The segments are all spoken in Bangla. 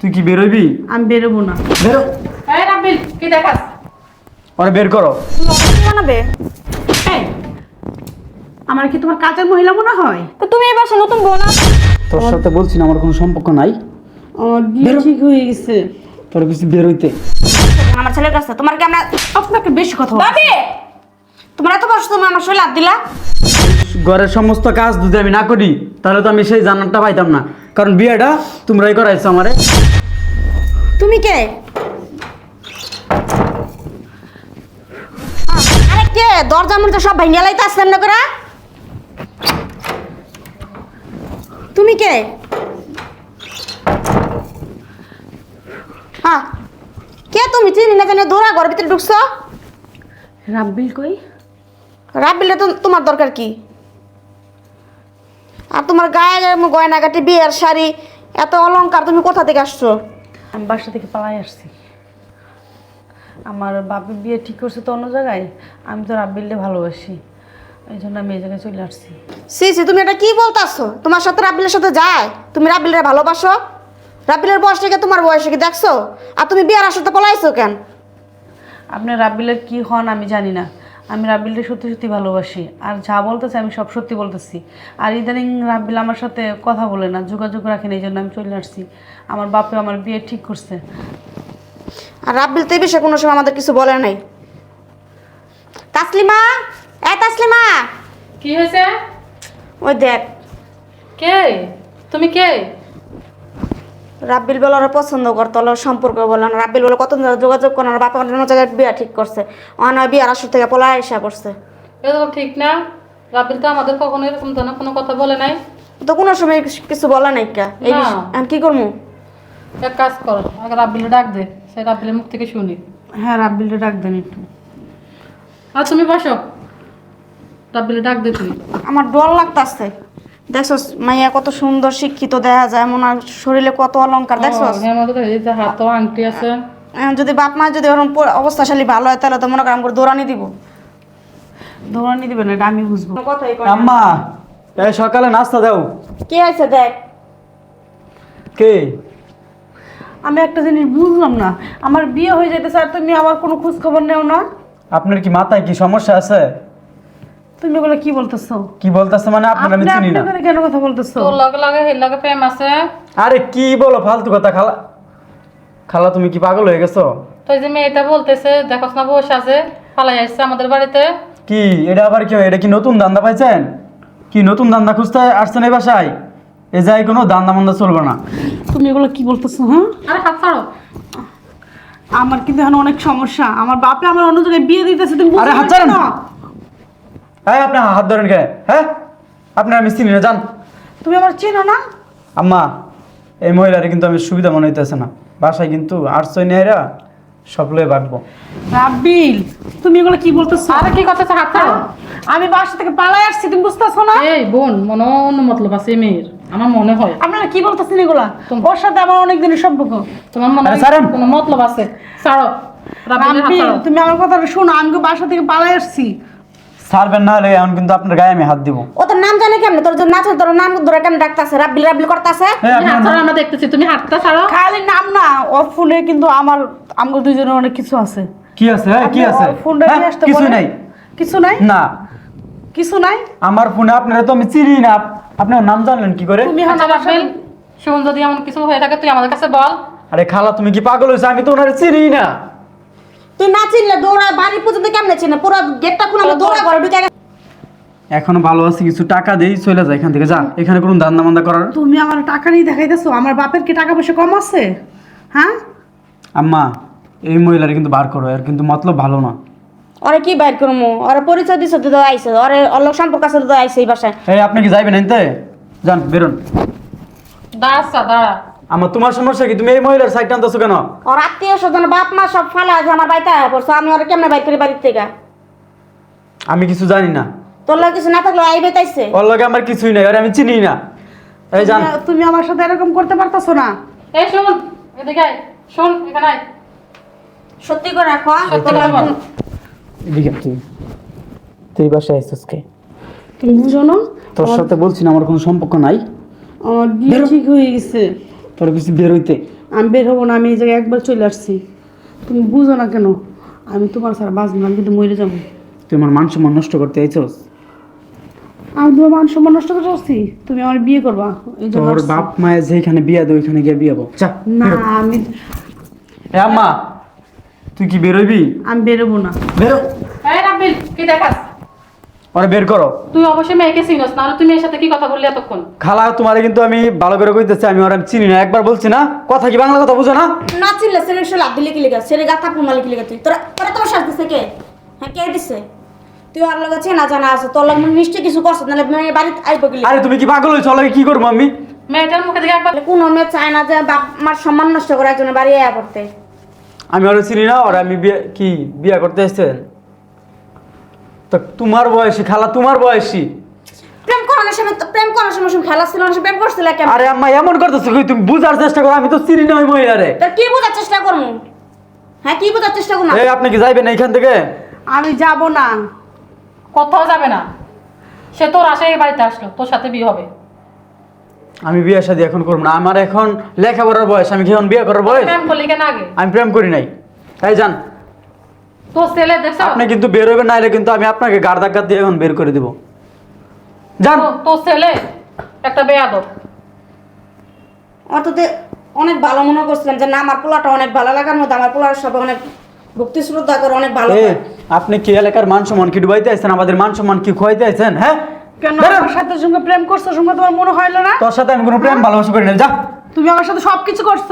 তুই কি বেরোবি আমি বেরোবো না। বেরো এই রাব্বিল কি দেখাস? ওরা বের করো। বানাবে? এই, আমার কি তোমার কাজের মহিলা মনে হয়? তো তুমি এই বাসা নতুন বউ না? তোর সাথে বলছি না আমার কোনো সম্পর্ক নাই। আমার বিয়ে বেরো। ঠিক হয়ে গেছে। তোর কিছু বেরোইতে আমার ছেলের কাছে তোমার কি আমরা আপনাকে বেশি কথা। ভাবি! তোমার এত বছর তুমি আমার শরীর হাত দিলা। ঘরের সমস্ত কাজ যদি আমি না করি তাহলে তো আমি সেই জানারটা পাইতাম না। কারণ বিয়েটা তোমরাই করাইছো আমারে। তুমি কে? আরে কে? দরজা মরজা সব ভেঙে লাইতে আসলেন না করে। তুমি কে? হ্যাঁ কে তুমি? চিনি না জানি দৌড়া ঘরের ভিতরে ঢুকছো। রাব্বিল কই? রাবিলে তো তোমার দরকার কি? আর তোমার গায়ে গয়নাগাটি বিয়ের শাড়ি এত অলংকার তুমি কোথা থেকে আসছো? আমি বাসা থেকে পালাই আসছি। আমার বাপের বিয়ে ঠিক করছে তো অন্য জায়গায় আমি তো রাব্বিলকে ভালোবাসি। এই জন্য আমি এই জায়গায় চলে আসছি। সি সি তুমি এটা কি বলতাছো? তোমার সাথে রাব্বিলের সাথে যায়? তুমি রাবিলের ভালোবাসো? রাবিলের বয়স থেকে তোমার বয়স কি দেখছ? আর তুমি বিয়ার আসতে পলাইছো কেন? আপনি রাব্বিলের কি হন আমি জানি না। আমি রাব্বিলকে সত্যি সত্যি ভালোবাসি। আর যা বলতেছে আমি সব সত্যি বলতেছি। আর ইদানিং রাব্বিল আমার সাথে কথা বলে না যোগাযোগ রাখেন এই জন্য আমি চলে আসছি। আমার বাপে আমার বিয়ে ঠিক করছে। আর রাবিল তো এই বিষয়ে কোনো সময় আমাদের কিছু বলে নাই। তাসলিমা এ তাসলিমা। কি হয়েছে? ওই দেখ। কে? তুমি কে? রাব্বিল বলে ওরা পছন্দ করতো ওরা সম্পর্ক বলে না। রাব্বিল বলে কত যোগাযোগ করে না বাপা অন্য জায়গায় বিয়া ঠিক করছে। অনেক বিয়ার আসর থেকে পলা এসা করছে। এটা তো ঠিক না। রাব্বিল তো আমাদের কখনো এরকম ধরনের কোনো কথা বলে নাই। তো কোনো সময় কিছু- বলা নাই কা? এই না। বিষয়- কি করব এক কাজ কর আগে রাব্বিলে ডাক দে সেই রাব্বিলের মুখ থেকে শুনি। হ্যাঁ রাব্বিলটা ডাক দেন একটু। আর তুমি বসো। রাব্বিলে ডাক দে তুই আমার ডর লাগতাছে। দেখছ মাইয়া কত সুন্দর শিক্ষিত দেখা যায় মনে শরীরে কত অলংকার দেখছ ও, এর মধ্যে তো এই যে হাতও আংটি আছে। যদি বাপ মা যদি ওরকম অবস্থাশালী ভালো হয় তাহলে তো মনে আমাকে দৌড়ানি দিব। দৌড়ানি দিবেন এটা আমি বুঝব। আম্মা এই সকালে নাস্তা দাও। কে আছে দেখ? কে? আমি একটা জিনিস বুঝলাম না আমার বিয়ে হয়ে যেতে স্যার তুমি আমার কোনো খোঁজ খবর নেও না? আপনার কি মাথায় কি সমস্যা আছে? তুমি এগুলো কি বলতেছো? কি বলতেছে মানে আপনার আমি চিনি না। কেন কথা বলতেছো? তোর লগে লগে হের লগে প্রেম আছে। আরে কি বলো ফালতু কথা খালা। খালা তুমি কি পাগল হয়ে গেছো? তো এই যে মেয়েটা বলতেছে দেখোস না বসে আছে পালাই আসছে আমাদের বাড়িতে। কি এটা আবার কি এটা কি নতুন দান্দা পাইছেন? কি নতুন দান্দা খুঁজতে আসছেন এই বাসায়? এ যাই কোনো দান্দা মান্দা চলবে না। তুমি এগুলো কি বলতেছো হ্যাঁ? আরে হাত ছাড়ো। আমার কিন্তু এখন অনেক সমস্যা। আমার বাপে আমার অন্য জায়গায় বিয়ে দিতেছে তুমি আরে হাত ছাড়েন। না। হ্যাঁ আপনি হাত ধরেন কে? হ্যাঁ? আপনার আমি চিনি না যান। তুমি আমার চেনো না? আম্মা এই মহিলারে কিন্তু আমি সুবিধা মনে হইতেছে না। বাসায় কিন্তু আটশো নেয়রা সবগুলোই বাঁটবো রাব্বিল তুমি এগুলো কি বলতেছো? আরে কি কথা হাত ছাড়ো আমি বাসা থেকে পালাই আসছি তুমি বুঝতেছো না? এই বোন মনে হয় অন্য মতলব আছে মেয়ের। আমার মনে হয়। আপনারা কি বলতেছেন এগুলা? ওর সাথে আমার অনেক দিনের সম্পর্ক। তোমার মনে হয় কোনো মতলব আছে? ছাড়ো। রাব্বিল, তুমি আমার কথাটা শোনো আমি বাসা থেকে পালাই আসছি। ছাড়বেন না হলে এখন কিন্তু আপনার গায়ে আমি হাত দিব। ও তোর নাম জানে কেমনে? তোর জন্য আছে তোর নাম ধরে কেমন ডাকতাছে? রাব্বিল রাব্বিল করতাছে? হ্যাঁ হাত ছাড়ো আমরা দেখতেছি। তুমি হাতটা ছাড়ো। খালি নাম না ওর ফোনে কিন্তু আমার আমগো দুইজনের অনেক কিছু আছে। কি আছে? হ্যাঁ, কি আছে? ফোনটা হ্যাঁ, নিয়ে আসতে কিছু নাই। কিছু নাই? না। কিছু নাই? আমার ফোনে আপনারা তো আমি চিনি না। আপ- আপনি ওর নাম জানলেন কি করে? তুমি এখন আচ্ছা আমার সাথে- শোন যদি এমন কিছু হয়ে থাকে তুই আমাদের কাছে বল। আরে খালা তুমি কি পাগল হয়েছে? আমি তো ওনারে চিনি না। তুই না চিনলে দৌড়া বাড়ি পর্যন্ত কেমনে চিনে পুরো গেটটা খুলে আমরা দৌড়া ঘরে ঢুকে গেছে। এখনও ভালো আছে কিছু টাকা দেই চলে যায় এখান থেকে যা। এখানে কোনো দান্দা মান্দা করার? তুমি আমার টাকা নিয়ে দেখাইতেছো আমার বাপের কি টাকা পয়সা কম আছে? হ্যাঁ? আম্মা এই মহিলার কিন্তু বার করো এর কিন্তু মতলব ভালো না। ওরে কি বাইর করমু? ওরে পরিচয় দিছে তো আইছে ওরে অল্প সম্পর্ক আছে তো আইছে এই বাসায়। এই আপনি কি যাইবেন এনতে? যান বেরোন। দাঁড়া আচ্ছা, দাঁড়া। আমার তোমার সমস্যা কি? তুমি এই মহিলার সাইড টানতেছো কেন? ওর আত্মীয় স্বজন বাপ মা সব ফালা আছে আমার বাড়িতে আয়া পড়ছে আমি ওরে কেমনে বাইর করি বাড়ির থেকে? আমি কিছু জানি না। তোর লাগে কিছু না থাকলে আইবে তাইছে? ওর লগে আমার কিছুই নাই আর আমি চিনি না। এই যান তুমি- আমার সাথে এরকম করতে পারতাছো না? এই শোন এদিকে আয় শোন এখানে আয়। সত্যি করে রাখো হ্যাঁ? এদিকে তুই তুই বাসায় আইসিস কে? তুমি বুঝো না? তোর সাথে বলছি না আমার কোনো সম্পর্ক নাই। আমার বিয়ে ঠিক হয়ে গেছে। তোর কিছু বের হইতে? আমি বের হব না আমি এই জায়গায় একবার চলে আসছি। তুমি বুঝো না কেন? আমি তোমার ছাড়া বাঁচবো না আমি কিন্তু মরে যাব। তুই আমার মান সম্মান নষ্ট করতে চাইছস? আমি তোমার মান সম্মান নষ্ট করে আসছি তুমি আমার বিয়ে করবা? এই জন্য তোর আসছি। বাপ মায়ের যেখানে বিয়া দেয় ওইখানে গিয়ে বিয়ে হব যা না আমি এ আম্মা তুই কি বেরোবি আমি বেরোবো না। বেরো এই রাব্বিল কি দেখাস? ওরা বের করো। তুই অবশ্যই মেয়েকে চিনস না তুমি এর সাথে কি কথা বললি এতক্ষণ? খালা তোমারে কিন্তু আমি ভালো করে কইতেছি আমি ওরা চিনি না একবার বলছি না কথা কি বাংলা কথা বুঝো না? না চিনলে সেরে সে লাভ দিলে কি লেগে সেরে গা থাপুর মালিক লেগে তুই? তোরা তোরা তোমার শাস্তি দিছে কে? হ্যাঁ কে দিছে? তুই আর লগে চেনা জানা আছে তোর লগে নিশ্চয় কিছু করছ নাহলে মেয়ে বাড়িতে আইব গেলি আরে তুমি কি পাগল হয়েছো? লাগে কি করব আমি? মেয়েটার মুখে থেকে একবার কোন মেয়ে চায় না যে বাপ মার সম্মান নষ্ট করে একজনের বাড়ি আয়া করতে। আমি ওরা চিনি না ওরা আমি বিয়ে কি বিয়ে করতে এসছেন তো তোমার বয়সী খালা তোমার বয়সী। প্রেম করানোর সময় তো প্রেম করানোর সময় সময় খেলা ছিল না সে প্রেম করছিল কেন? আরে আম্মা এমন করতেছো কি? তুমি বুঝার চেষ্টা করো আমি তো চিনি না ওই মহিলারে। তোর কি বোঝার চেষ্টা করব? হ্যাঁ কি বোঝার চেষ্টা করব এই আপনি কি যাইবেন এইখান থেকে? আমি যাব না। কোথাও যাবে না। সে তোর আশায় এই বাড়িতে আসলো তোর সাথে বিয়ে হবে। আমি বিয়ে শাদী এখন করব না। আমার এখন লেখাপড়ার বয়স আমি কি এখন বিয়ে করার বয়স? প্রেম করলি কেন আগে? আমি প্রেম করি নাই। তাই যান। তোর ছেলে দেখছ? আপনি কিন্তু বের হবেন নাইলে কিন্তু আমি আপনাকে গাড় ধাক্কা দিয়ে এখন বের করে দিব। যান। তো- তোর ছেলে একটা বেয়াদব। আমার তো দে- অনেক ভালো মনে করছিলাম যে না আমার পোলাটা অনেক ভালো লাগার মধ্যে আমার পোলার সব অনেক ভক্তি শ্রদ্ধা করে অনেক ভালো এ পায়। আপনি কি এলাকার মান সম্মান কি ডুবাইতে আছেন আমাদের মান সম্মান কি খোয়াইতে আছেন হ্যাঁ? কেন? বেরো। আমার সাথে সঙ্গে প্রেম করছ সঙ্গে তোমার মনে হইল না? তোর সাথে আমি কোনো প্রেম ভালোবাসা করি না যা। তুমি আমার সাথে সব কিছু করছ?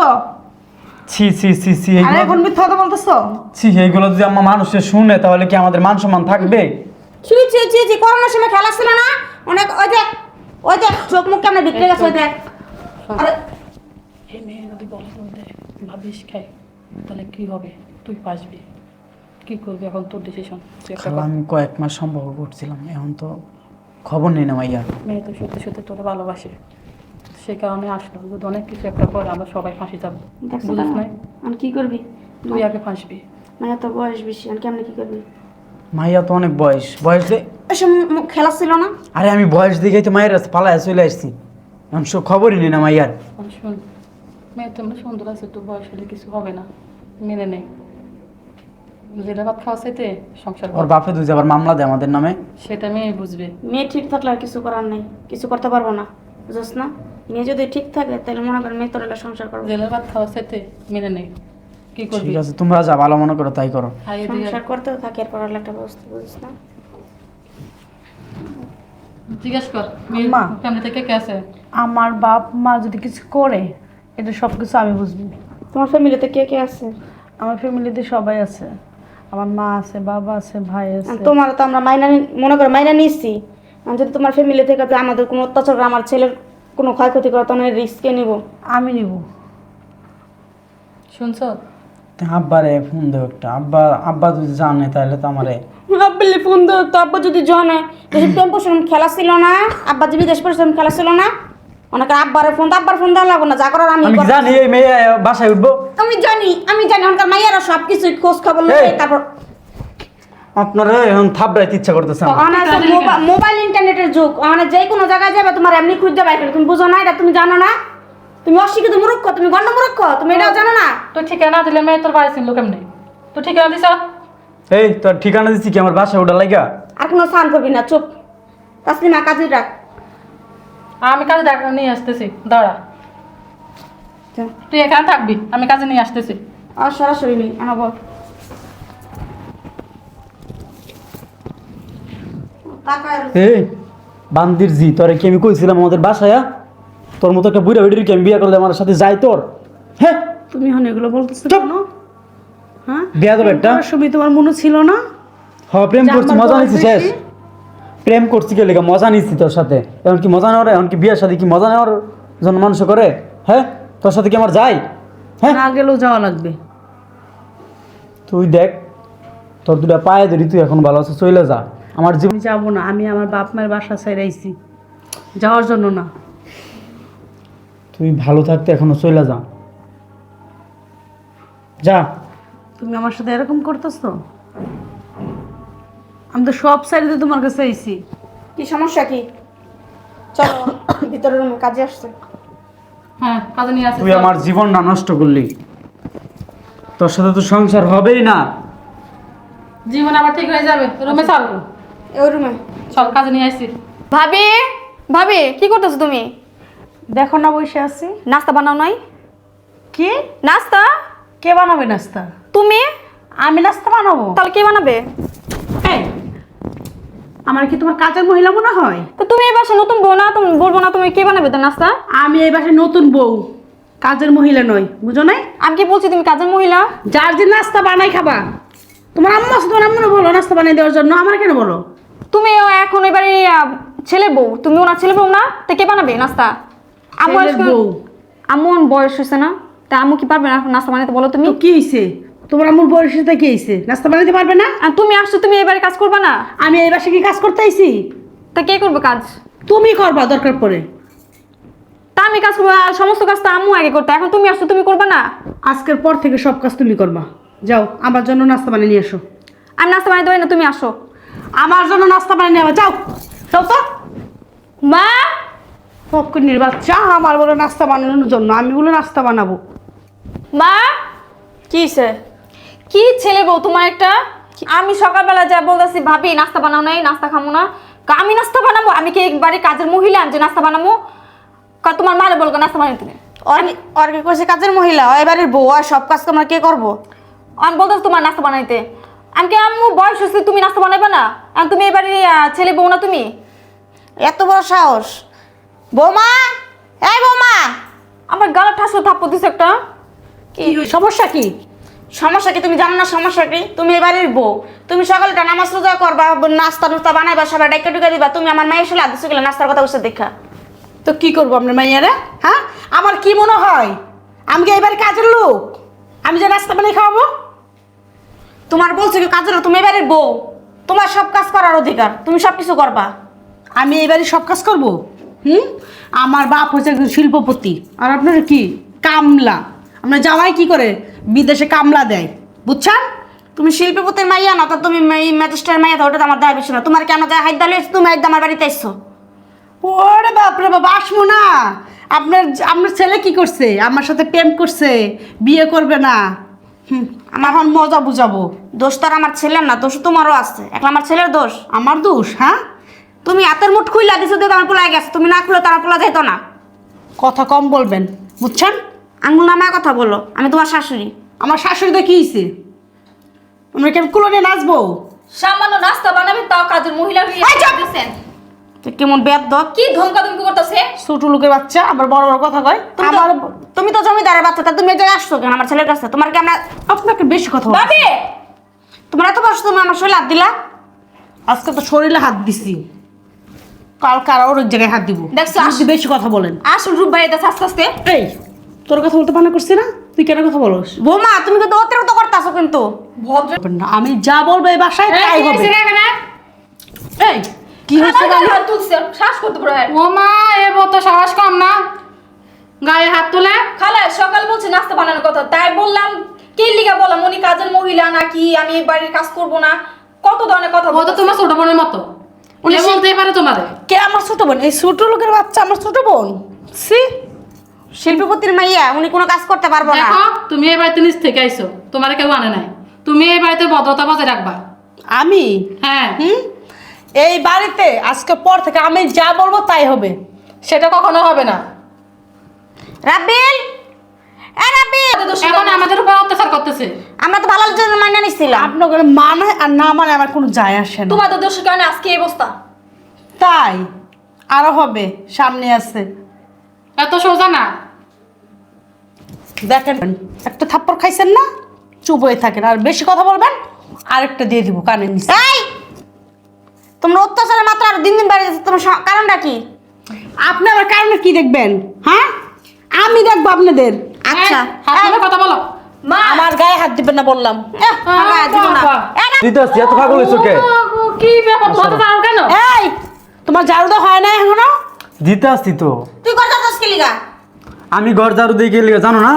ছি ছি ছি ছি আর এখন মিথ্যা কথা বলতেছো? ছি এইগুলো যদি আমার মানুষে শুনে তাহলে কি আমাদের মান সম্মান থাকবে? ছি ছি ছি ছি করোনার সময় খেলা ছিল না? অনেক ওই দেখ ওই দেখ চোখ মুখ কেমন বিক্রি গেছে ওই দেখ আরে এই মেয়ে যদি বলে ভাবিস খাই তাহলে কি হবে? তুই পাসবি কি করবি এখন তোর ডিসিশন খালা, আমি কয়েক মাস সম্পর্ক করছিলাম এখন তো খবর নেই না মাইয়া মেয়ে তো সত্যি সত্যি তোরা ভালোবাসে। সে কারণে আসলো। যদি অনেক কিছু একটা করে আমরা সবাই ফাঁসি যাব বুঝিস নাই? আমি কি করবি? তুই আগে ফাঁসবি। মানে তোর বয়স বেশি আমি কেমনে কি করবি? মাইয়া তো অনেক বয়স। বয়স দিয়ে খেলা ছিল না? আরে আমি বয়স তো মায়ের কাছে পালায় চলে আসছি। এখন সব খবরই নেই না মাইয়ার শোন মেয়ে তোমরা সুন্দর আছে তোর বয়স হলে কিছু হবে না। মেনে নেই যেটা ভাত খাওয়া চাইতে সংসার। ওর বাপে দুই আবার মামলা দেয় আমাদের নামে। সেটা মেয়ে বুঝবে। মেয়ে ঠিক থাকলে আর কিছু করার নেই। কিছু করতে পারব না। বুঝছ না? মেয়ে যদি ঠিক থাকে তাহলে মনে করেন মেয়ে তোর সংসার করব। জেলের ভাত খাওয়া মেনে নেই। কি করবি? ঠিক আছে তোমরা যা ভালো মনে করো তাই করো। সংসার করতে থাকে আর একটা ব্যবস্থা বুঝছ না? জিজ্ঞেস কর মা। ফ্যামিলি থেকে কে আছে? আমার বাপ মা যদি কিছু করে এটা সব কিছু আমি বুঝব। তোমার ফ্যামিলিতে কে কে আছে? আমার ফ্যামিলিতে সবাই আছে। আমার মা আছে বাবা আছে ভাই আছে। তোমার তো আমরা মাইনা নি- মনে করো মাইনা নিচ্ছি আর যদি তোমার ফ্যামিলি থেকে তো আমাদের কোনো অত্যাচার করে, আমার ছেলের কোনো ক্ষয়ক্ষতি করে তখন রিস্কে নিব। আমি নিব। শুনছ? আব্বারে ফোন দেও একটা। আব্বা আব্বা যদি জানে তাহলে তো আমারে আব্বালে ফোন দাও তো আব্বা যদি জানে। দেশে প্রেম পোষণ খেলা ছিল না আব্বা যে বিদেশ পরিশ্রম খেলা ছিল না। অনেকে আব্বারে ফোন আব্বার ফোন দেওয়া লাগবে না যা করার আমি আমি জানি এই মেয়ে বাসায় উঠবো? আমি জানি আমি জানি ওখানকার মাইয়ারা সব কিছু খোঁজ খবর লয় তারপর আপনারা এখন থাপড়াইতে ইচ্ছা করতেছে মোবাইল ইন্টারনেটের যুগ। অনেক যে কোনো জায়গায় যাবে তোমার এমনি খুঁজতে পাই তুমি বুঝো না এটা তুমি জানো না? তুমি অশিক্ষিত মূর্খ তুমি গণ্ড মূর্খ তুমি এটাও জানো না? তুই ঠিকানা দিলে মেয়ে তোর বাড়ি ছিল কেমনি? তুই ঠিকানা দিছ? এই তোর ঠিকানা দিচ্ছি কি আমার বাসায় ওটা লাগা আর কোনো স্নান করবি না চুপ। তাসলিমা কাজে রাখ। আমি কাজে দেখা নিয়ে আসতেছি দাঁড়া। তুই এখানে থাকবি আমি কাজে নিয়ে আসতেছি। আর সরাসরি নেই আনাব এই বান্দির জি তোরে কি আমি কইছিলাম আমাদের বাসায় তোর মতো একটা বুড়া বেডির কি আমি বিয়ে করলে আমার সাথে যাই তোর? হ্যাঁ? তুমি এখন এগুলো বলতেছো কেন? হ্যাঁ? বিয়া দেবো একটা। সময় তোমার মনে ছিল না? হ প্রেম করছি মজা নিচ্ছি শেষ। প্রেম করছি কে লেগে? মজা নিচ্ছি তোর সাথে। এখন কি মজা নেওয়ার এখন কি বিয়ের সাথে কি মজা নেওয়ার জন্য মানুষ করে? হ্যাঁ? তোর সাথে কি আমার যাই? হ্যাঁ? না গেলেও যাওয়া লাগবে। তুই দেখ তোর দুটা পায়ে ধরি তুই এখন ভালো আছে চলে যা। আমার জীবন যাব না আমি আমার বাপ মায়ের বাসা ছাইরাইছি যাওয়ার জন্য না। তুই ভালো থাকতে এখনও চলে যা যা। তুমি আমার সাথে এরকম করতেছো? আমি তো সব সাইডে তোমার কাছে আইছি। কি সমস্যা কি? চলো ভিতরে রুমে কাজে আসছে। হ্যাঁ কাজে নিয়ে আসি তুই আমার জীবনটা নষ্ট করলি। তোর সাথে তো সংসার হবেই না। জীবন আবার ঠিক হয়ে যাবে। রুমে চল। ওই রুমে। চল কাজে নিয়ে আসি ভাবি ভাবি কি করতেছো তুমি? দেখো না বসে আছি। নাস্তা বানাও নাই? কি? নাস্তা? কে বানাবে নাস্তা? তুমি? আমি নাস্তা বানাবো। তাহলে কে বানাবে? এই, আমার কি তোমার কাজের মহিলা মনে হয়? তো তুমি এই বাসা নতুন বউ না তুমি বলব না তুমি কে বানাবে তো নাস্তা? আমি এই বাসায় নতুন বউ কাজের মহিলা নয় বুঝো নাই? আমি কি বলছি তুমি কাজের মহিলা? যার যে নাস্তা বানাই খাবা তোমার আম্মা আছে তোমার আম্মু বলো নাস্তা বানাই দেওয়ার জন্য আমার কেন বলো? তুমি এখন এবারে ছেলে বউ। তুমি ওনার ছেলে বউ না? তো কে বানাবে নাস্তা? আম্মু। আম্মু বয়স হয়েছে না? তা আম্মু কি পারবে না? নাস্তা বানাতে বলো তুমি। কি হয়েছে তোমার আম্মুর বয়সে কি হয়েছে নাস্তা বানাতে পারবে না? আর তুমি আসছো তুমি এবারে কাজ করবা না? আমি এই বাসায় কি কাজ করতে আইছি? তা কে করবে কাজ? তুমি করবা দরকার পড়ে। তা আমি কাজ করব আর সমস্ত কাজ তো আম্মু আগে করতে। এখন তুমি আসছো তুমি করবা না? আজকের পর থেকে সব কাজ তুমি করবা। যাও আমার জন্য নাস্তা বানিয়ে নিয়ে এসো। আমি নাস্তা বানাতে পারি না তুমি আসো। আমার জন্য নাস্তা বানিয়ে নিয়ে আবার যাও। যাও তো। মা! ফকুনির বাচ্চা আমার বলে নাস্তা বানানোর জন্য আমি বলে নাস্তা বানাবো। মা! কি কি ছেলে বউ তোমার একটা? আমি সকালবেলা যা বলতেছি ভাবি নাস্তা বানাও নাই নাস্তা খামো না। কা আমি নাস্তা বানাবো? আমি কি একবারে কাজের মহিলা আমি যে নাস্তা বানাবো কা তোমার মারে বলব নাস্তা বানাই তুমি ওর কি ওর কি করছে কাজের মহিলা ও এবারের বউ আর সব কাজ তোমার কে করব? আমি বলতেছি তোমার নাস্তা বানাইতে। আমি কি আম্মু বয়স হচ্ছে তুমি নাস্তা বানাইবে না? আর তুমি এবারে ছেলে বউ না তুমি? এত বড় সাহস। বৌমা এই বৌমা। আমার গালা ঠাসো থাপ্পড় দিছে একটা। কি সমস্যা কি? সমস্যা কি? তুমি জানো না সমস্যা কি? তুমি এবারের বউ। তুমি সকালটা নামাজ রোজা করবা নাস্তা নুস্তা বানাইবা সবাই ডাইকা ডুকা দিবা। তুমি আমার মায়ের সাথে আদেশ গেলে নাস্তার কথা বসে দেখা। তো কি করব আপনার মাইয়ারা? হ্যাঁ? আমার কি মনে হয়? আমি কি এবারে কাজের লোক? আমি যে নাস্তা বানিয়ে খাওয়াবো? তোমার বলছো কি কাজের তুমি এবারে বউ। তোমার সব কাজ করার অধিকার। তুমি সব কিছু করবা। আমি এবারে সব কাজ করব? হুম? আমার বাপ হচ্ছে একজন শিল্পপতি। আর আপনার কি? কামলা। আপনার জামাই কি করে? বিদেশে কামলা দেয়। বুঝছেন? তুমি শিল্পপতির মাইয়া না তো তুমি ম্যাজিস্ট্রেট মাইয়া তো ওটা তো আমার দায় বেশি না। তোমার কেন যায় হাইদ দালে তুমি একদম আমার বাড়িতে এসছো। ওরে বাপরে বাবা আসব না। আপনার আপনার ছেলে কি করছে? আমার সাথে প্রেম করছে। বিয়ে করবে না। হুম আমার এখন মজা বুঝাবো। দোষ তো আর আমার ছেলের না দোষ তোমারও আছে। এখন আমার ছেলের দোষ? আমার দোষ হ্যাঁ? তুমি হাতের মুঠ খুইলা দিছো দিয়ে আমার পোলা গেছে তুমি না খুলে তার পোলা যেত না। কথা কম বলবেন বুঝছেন? আঙুল নামায় কথা বলো আমি তোমার শাশুড়ি। আমার শাশুড়িতে কি হয়েছে আমরা কেন কুলো নিয়ে নাচবো? সামান্য নাস্তা বানাবে তাও কাজের মহিলা কেমন বেদ কি ধমকা ধমকি করতেছে? ছোট লোকের বাচ্চা আবার বড় বড় কথা কয়। তুমি আমার তুমি তো জমিদারের বাচ্চা তা তুমি এই জায়গায় আসছো কেন আমার ছেলের কাছে? তোমার কি আমরা আপনাকে বেশি কথা বলে। ভাবি! তোমার এত বয়স তুমি আমার শরীর হাত দিলা? আজকে তো শরীরে হাত দিছি। কালকে আর ওর জায়গায় হাত দিব। দেখছ, আপনি বেশি কথা বলেন। আসল রূপ বাড়িতে আস্তে আস্তে। এই তোর কথা বলতে মানা করছি না? তুই কেন কথা বলস? বৌমা তুমি কিন্তু অতিরিক্ত করতেছো কিন্তু। ভদ্র না, আমি যা বলব এই বাসায় তাই হবে। এই কি হয়েছে জানি? তুলছে শ্বাস করতে পারে ও মা এ তো সাহস কম না। গায়ে হাত তুলে? খালা সকাল বলছে নাস্তা বানানোর কথা। তাই বললাম কে লিগা বললাম উনি কাজের মহিলা নাকি? আমি এই বাড়ির কাজ করব না। কত ধরনের কথা বলতো তোমার ছোট বোনের মতো। উনি বলতেই পারে তোমারে। কে আমার ছোট বোন? এই ছোট লোকের বাচ্চা আমার ছোট বোন? সি শিল্পপতির মাইয়া উনি কোনো কাজ করতে পারব না। দেখো তুমি এই বাড়িতে নিচ থেকে আইছো। তোমার কেউ আনে নাই। তুমি এই বাড়িতে ভদ্রতা বজায় রাখবা। আমি? হ্যাঁ। হুম? এই বাড়িতে আজকে পর থেকে আমি যা বলব তাই হবে। সেটা কখনো হবে না। রাব্বিল! এ রাব্বিল! এখন আমাদের উপর অত্যাচার করতেছে। আমরা তো ভালো জন্য মাইনা নিছিলাম। আপনার মানে আর না মানে আমার কোনো যায় আসে না। তোমাদের দোষের কারণে আজকে এই অবস্থা। তাই? আরও হবে সামনে আছে। এত সোজা না। দেখেন একটা থাপ্পড় খাইছেন না চুপ হয়ে থাকেন। আর বেশি কথা বলবেন আরেকটা দিয়ে দিব নিচে এই! তোমরা অত্যাচারের মাত্রা আর দিন দিন বেড়ে যাচ্ছে তোমার স- কারণটা কি? আপনি আমার কারণে কি দেখবেন হ্যাঁ? আমি দেখব আপনাদের। আচ্ছা। হাত কথা বলো। মা। আমার গায়ে হাত দিবেন না বললাম। না, এত পাগল কে? কি ব্যাপার? কেন? এই তোমার ঝাড়ু তো হয় না এখনও? তো। তুই কি লিগা? আমি ঘর ঝাড়ু দিয়ে গেলে জানো না?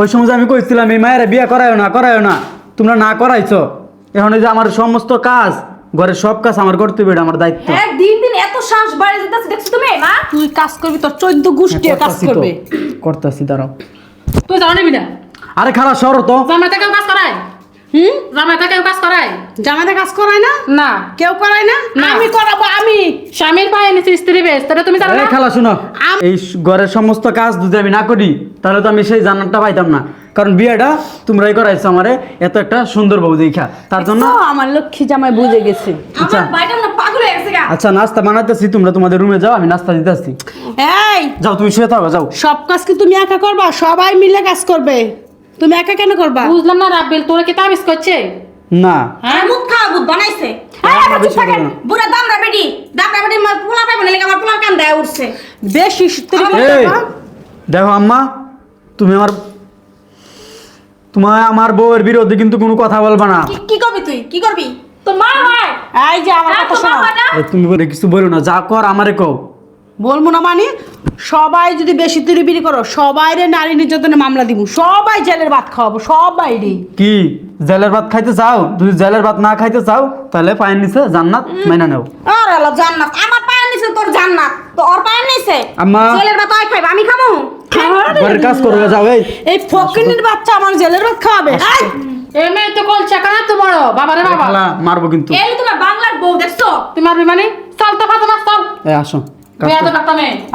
ওই সময় যে আমি কইছিলাম এই মায়েরা বিয়ে করায়ও না করায়ও না। তোমরা না করাইছো। এখন এই যে আমার সমস্ত কাজ ঘরের সব কাজ আমার করতে হবে এটা আমার দায়িত্ব। হ্যাঁ দিন দিন এত শ্বাস বাড়ে যেতেছে দেখছ তুমি? মা তুই কাজ করবি তোর চোদ্দ গোষ্ঠী কাজ করতাছি তো, করবে। করতাছি দাঁড়াও। তুই যাও নিবি না আরে খারাপ সরো তো। জামাইতে কেউ কাজ করায়? হুম? জামাইতে কেউ কাজ করায়? জামাতে কাজ করায় না? না। কেউ করায় না? না। আমি করাবো আমি। স্বামীর পায়ে নিচে স্ত্রী বেশ তাহলে তুমি জানো এই না? খালা শুনো। এই স- ঘরের সমস্ত কাজ যদি আমি না করি তাহলে তো আমি সেই জান্নাতটা পাইতাম না। কারণ বিয়েটা তোমরাই করাইছো আমারে এত একটা সুন্দর বউ দেখা। তার জন্য আমার লক্ষ্মী জামাই বুঝে গেছে। আচ্ছা। আচ্ছা নাস্তা বানাতেছি তোমরা তোমাদের রুমে যাও আমি নাস্তা দিতেছি। এই! যাও তুমি শুয়ে থাকো যাও। সব কাজ কি তুমি একা করবা? সবাই মিলে কাজ করবে। তুমি একা কেন করবা? বুঝলাম না রাব্বিল তোরা কি তাবিজ করছে? না। হ্যাঁ? মুখ খাওয়া বুধ বানাইছে। বুড়া দামরা বেডি দামরা বেডি পোলা পাইব না লেগে আমার পোলার কান দেয়া উঠছে? বেশি দেখো আম্মা তুমি আমার তোমার আমার বউয়ের বিরুদ্ধে কিন্তু কোনো কথা বলবা না। কি- কি করবি তুই? কি করবি? তো মা হয়। এই যে আমার হ্যাঁ, কথা শোনো। এ, তুমি বলে কিছু বলো না যা কর আমারে কও। বলব না মানে সবাই যদি বেশি তিরিবিরি করো সবাই রে নারী নির্যাতনে মামলা দিব। সবাই জেলের ভাত খাওয়াবো সবাই রে কি? জেলের ভাত খাইতে চাও? যদি জেলের ভাত না খাইতে চাও তাহলে পায়ের নিচে জান্নাত মাইনা নেও। আর আল্লাহ জান্নাত। আমার পায়ের তোর জান্নাত। তো ওর পায়ের নিচে আম্মা। ছেলের ভাত খাইবে আমি খামু। ঘরের কাজ করবে যাও এই। এই ফকিনির বাচ্চা আমার জেলের ভাত খাওয়াবে। এই, এ তো কলছে কেন তো বড়। বাবারে বাবা। মারবো কিন্তু। এই তোমার বাংলার বউ দেখছ? তুমি মারবি মানে? চল তো ফাতে না চল। এই আসো।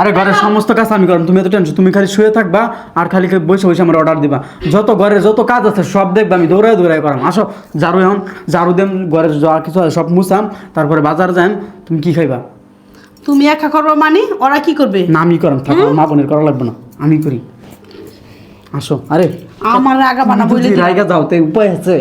আরে ঘরের সমস্ত কাজ আমি করব তুমি এত টেনশন তুমি খালি শুয়ে থাকবা আর খালি বসে বসে আমার অর্ডার দিবা। যত ঘরের যত কাজ আছে সব দেখবা আমি দৌড়ায় দৌড়ায় করাম। আসো ঝাড়ু এখন ঝাড়ু দেম ঘরের যা কিছু আছে সব মুছাম তারপরে বাজার যাম তুমি কি খাইবা? তুমি একা করব মানে? ওরা কি করবে? না আমি করাম থাকো মা বোনের করা লাগবে না। আমি করি। আসো আরে। আমার রাগা বানা বলে রাগা দাও যাও তো উপায় আছে।